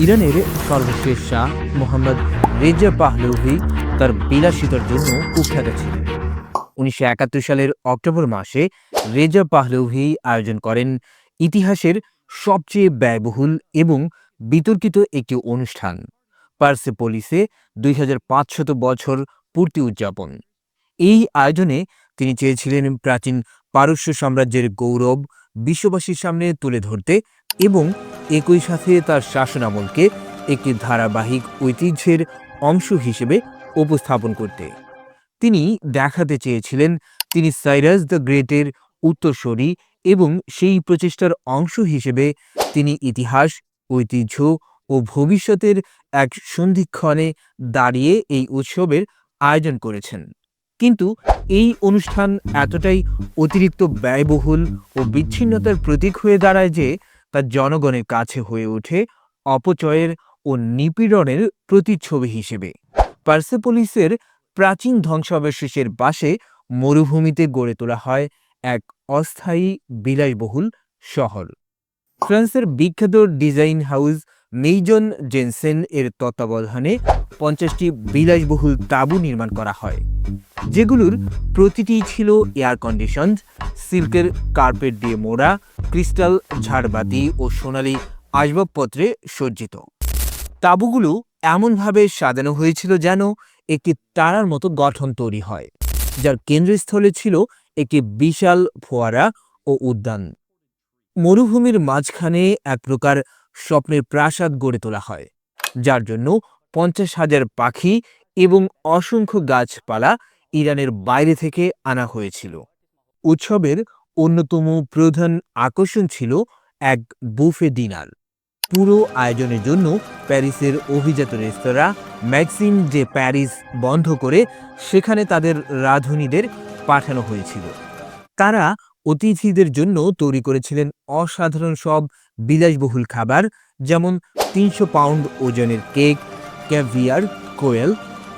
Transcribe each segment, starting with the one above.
ইরানের সর্বশেষ শাহ মোহাম্মদ রেজা পাহলভি তার বিলাসিতার জন্য কুখ্যাত ছিলেন। উনিশশো একাত্তর সালের অক্টোবর মাসে রেজা পাহলভি আয়োজন করেন ইতিহাসের সবচেয়ে ব্যয়বহুল এবং বিতর্কিত একটি অনুষ্ঠান, পার্সেপোলিসে দুই হাজার পাঁচশত বছর পূর্তি উদযাপন। এই আয়োজনে তিনি চেয়েছিলেন প্রাচীন পারস্য সাম্রাজ্যের গৌরব বিশ্ববাসীর সামনে তুলে ধরতে এবং একই সাথে তার শাসনামলকে একটি ধারাবাহিক ঐতিহ্যের অংশ হিসেবে উপস্থাপন করতে। তিনি দেখাতে চেয়েছিলেন তিনি সাইরাস দ্য গ্রেটের উত্তরসূরি এবং সেই প্রচেষ্টার অংশ হিসেবে তিনি ইতিহাস, ঐতিহ্য ও ভবিষ্যতের এক সন্ধিক্ষণে দাঁড়িয়ে এই উৎসবের আয়োজন করেছেন। কিন্তু এই অনুষ্ঠান এতটাই অতিরিক্ত ব্যয়বহুল ও বিচ্ছিন্নতার প্রতীক হয়ে দাঁড়ায় যে তা জনগণের কাছে হয়ে ওঠে অপচয়ের ও নিপীড়নের প্রতিচ্ছবি হিসেবে। পার্সেপোলিসের প্রাচীন ধ্বংসাবশেষের পাশে মরুভূমিতে গড়ে তোলা হয় এক অস্থায়ী বিলাসবহুল শহর। ফ্রান্সের বিখ্যাত ডিজাইন হাউস মেইজন জেনসেন এর তত্ত্বাবধানে পঞ্চাশটি বিলাসবহুল তাঁবু নির্মাণ করা হয়, যেগুলোর প্রতিটি ছিল এয়ার কন্ডিশন সিল্কের কার্পেট দিয়ে মোড়া, ক্রিস্টাল ঝাড়বাতি ও সোনালী আসবাবপত্রে সজ্জিত। তাঁবুগুলো এমনভাবে সাজানো হয়েছিল যেন একটি তারার মতো গঠন তৈরি হয়, যার কেন্দ্রস্থলে ছিল একটি বিশাল ফোয়ারা ও উদ্যান। মরুভূমির মাঝখানে এক প্রকার স্বপ্নের প্রাসাদ গড়ে তোলা হয়, যার জন্য পঞ্চাশ হাজার পাখি এবং অসংখ্য গাছপালা ইরানের বাইরে থেকে আনা হয়েছিল। উৎসবের অন্যতম প্রধান আকর্ষণ ছিল এক বুফে ডিনার। পুরো আয়োজনের জন্য প্যারিসের অভিজাত রেস্তোরাঁ ম্যাক্সিম যে প্যারিস বন্ধ করে সেখানে তাদের রাঁধুনিদের পাঠানো হয়েছিল। তারা অতিথিদের জন্য তৈরি করেছিলেন অসাধারণ সব বিলাসবহুল খাবার, যেমন তিনশো পাউন্ড ওজনের কেক, ক্যাভিয়ার, কোয়েল,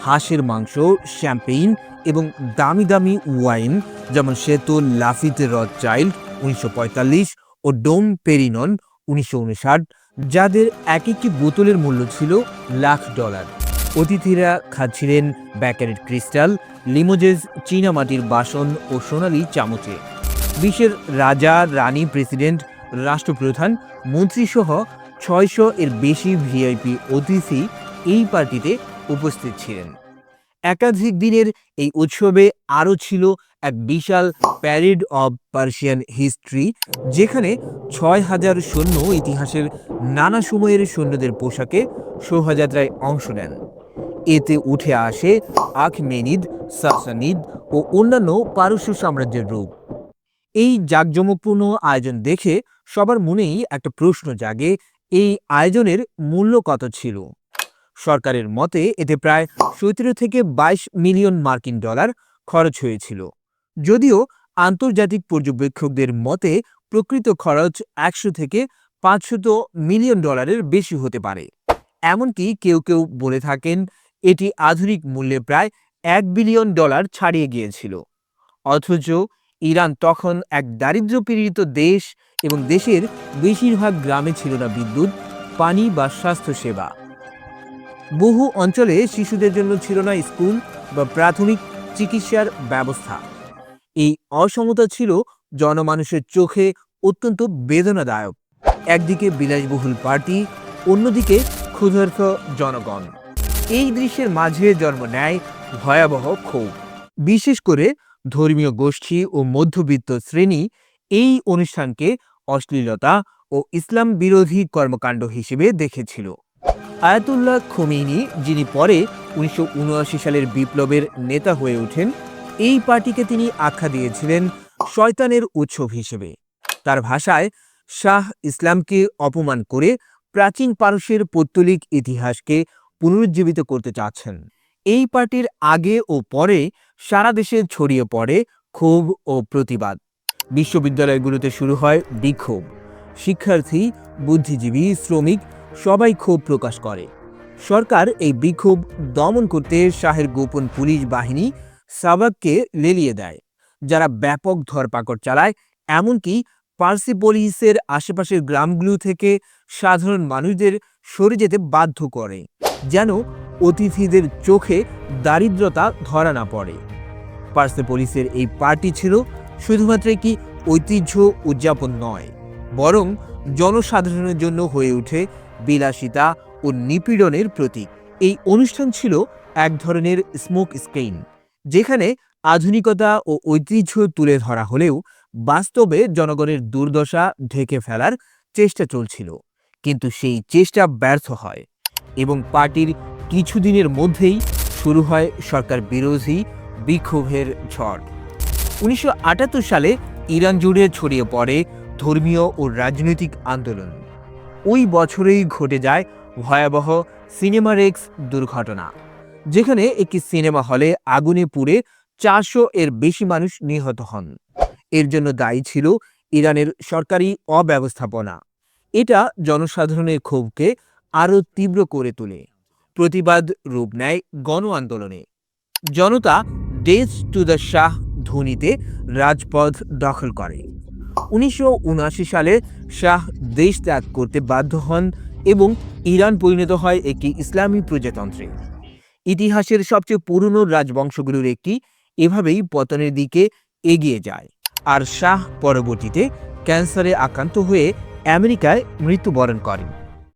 হাঁসের মাংস, শ্যাম্পেইন এবং দামি দামি ওয়াইন, যেমন সেতো, লাফিতে রথ চাইল্ড উনিশশো পঁয়তাল্লিশ ও ডোম পেরিনন উনিশশো উনষাট, যাদের এক একটি বোতলের মূল্য ছিল লাখ ডলার। অতিথিরা খাচ্ছিলেন ব্যাকারের ক্রিস্টাল, লিমোজেস, চীনামাটির বাসন ও সোনালি চামচে। বিশ্বের রাজা, রানী, প্রেসিডেন্ট রাষ্ট্রপ্রধান মন্ত্রীসহ ছয়শো এর বেশি ভিআইপি অতিথি এই পার্টিতে উপস্থিত ছিলেন। একাধিক দিনের এই উৎসবে আরও ছিল এক বিশাল প্যারেড অব পার্সিয়ান হিস্ট্রি, যেখানে ছয় হাজার সৈন্য ইতিহাসের নানা সময়ের সৈন্যদের পোশাকে শোভাযাত্রায় অংশ নেন। এতে উঠে আসে আখমেনিদ সাসানিদ ও অন্যান্য পারস্য সাম্রাজ্যের রূপ। এই জাঁকজমকপূর্ণ আয়োজন দেখে সবার মনেই একটা প্রশ্ন জাগে, এই আয়োজনের মূল্য কত ছিল? সরকারের মতে এতে প্রায় সতেরো থেকে বাইশ মিলিয়ন মার্কিন ডলার খরচ হয়েছিল। যদিও আন্তর্জাতিক পর্যবেক্ষকদের মতে প্রকৃত খরচ একশো থেকে পাঁচশত মিলিয়ন ডলারের বেশি হতে পারে। এমনকি কেউ কেউ বলে থাকেন, এটি আধুনিক মূল্যে প্রায় এক বিলিয়ন ডলার ছাড়িয়ে গিয়েছিল। অথচ ইরান তখন এক দারিদ্র্যপীড়িত দেশ এবং দেশের বেশিরভাগ গ্রামে ছিল না বিদ্যুৎ, পানি বা স্বাস্থ্যসেবা। বহু অঞ্চলে শিশুদের জন্য ছিল না স্কুল বা প্রাথমিক চিকিৎসার ব্যবস্থা। এই অসমতা ছিল জনমানুষের চোখে অত্যন্ত বেদনাদায়ক। একদিকে বিলাসবহুল পার্টি, অন্যদিকে ক্ষুধার্ত জনগণ। এই দৃশ্যের মাঝে জন্ম নেয় ভয়াবহ ক্ষোভ। বিশেষ করে ধর্মীয় গোষ্ঠী ও মধ্যবিত্ত শ্রেণি এই অনুষ্ঠানকে অশ্লীলতা ও ইসলাম বিরোধী কর্মকাণ্ড হিসেবে দেখেছিল। আয়াতুল্লাহ খোমেনি যিনি পরে উনিশশো সালের বিপ্লবের নেতা হয়ে ওঠেন, এই পার্টিকে তিনি আখ্যা দিয়েছিলেন শয়তানের উৎসব হিসেবে। তার ভাষায়, শাহ ইসলামকে অপমান করে প্রাচীন পারস্যের পৌত্তলিক ইতিহাসকে পুনরুজ্জীবিত করতে চাচ্ছেন। এই পার্টির আগে ও পরে সারা দেশে ছড়িয়ে পড়ে ক্ষোভ ও প্রতিবাদ। বিশ্ববিদ্যালয়গুলোতে শুরু হয় বিক্ষোভ। শিক্ষার্থী, বুদ্ধিজীবী, শ্রমিক সবাই ক্ষোভ প্রকাশ করে। সরকার এই বিক্ষোভ দমন করতে শাহের গোপন পুলিশ বাহিনী সাবাককে লেলিয়ে দেয়, যারা ব্যাপক ধরপাকড় চালায়, এমনকি পার্সিপোলিসের আশেপাশের গ্রামগুলো থেকে সাধারণ মানুষদের সরে যেতে বাধ্য করে, যেন অতিথিদের চোখে দারিদ্রতা ধরা না পড়ে পার্সিপোলিসের এই পার্টি ছিল শুধুমাত্র একটি ঐতিহ্য উদযাপন নয়, বরং জনসাধারণের জন্য হয়ে ওঠে বিলাসিতা ও নিপীড়নের প্রতীক। এই অনুষ্ঠান ছিল এক ধরনের স্মোক স্ক্রিন যেখানে আধুনিকতা ও ঐতিহ্য তুলে ধরা হলেও বাস্তবে জনগণের দুর্দশা ঢেকে ফেলার চেষ্টা চলছিল। কিন্তু সেই চেষ্টা ব্যর্থ হয় এবং পার্টির কিছুদিনের মধ্যেই শুরু হয় সরকার বিরোধী বিক্ষোভের ঝড়। উনিশশো আটাত্তর সালে ইরান জুড়ে ছড়িয়ে পড়ে ধর্মীয় ও রাজনৈতিক আন্দোলন। ওই বছরেই ঘটে যায় ভয়াবহ সিনেমা রেক্স দুর্ঘটনা। যেখানে একটি সিনেমা হলে আগুনে পুড়ে চারশো এর বেশি মানুষ নিহত হন। এর জন্য দায়ী ছিল ইরানের সরকারি অব্যবস্থাপনা। এটা জনসাধারণের ক্ষোভকে আরও তীব্র করে তোলে। প্রতিবাদ রূপ নেয় গণ আন্দোলনে জনতা ডেজ টু দ্য শাহ ধ্বনিতে রাজপথ দখল করে। উনিশশো উনআশি সালে শাহ দেশ ত্যাগ করতে বাধ্য হন এবং ইরান পরিণত হয় একটি ইসলামী প্রজাতন্ত্রে। ইতিহাসের সবচেয়ে পুরনো রাজবংশগুলোর একটি এভাবেই পতনের দিকে এগিয়ে যায়। আর শাহ পরবর্তীতে ক্যান্সারে আক্রান্ত হয়ে আমেরিকায় মৃত্যুবরণ করেন।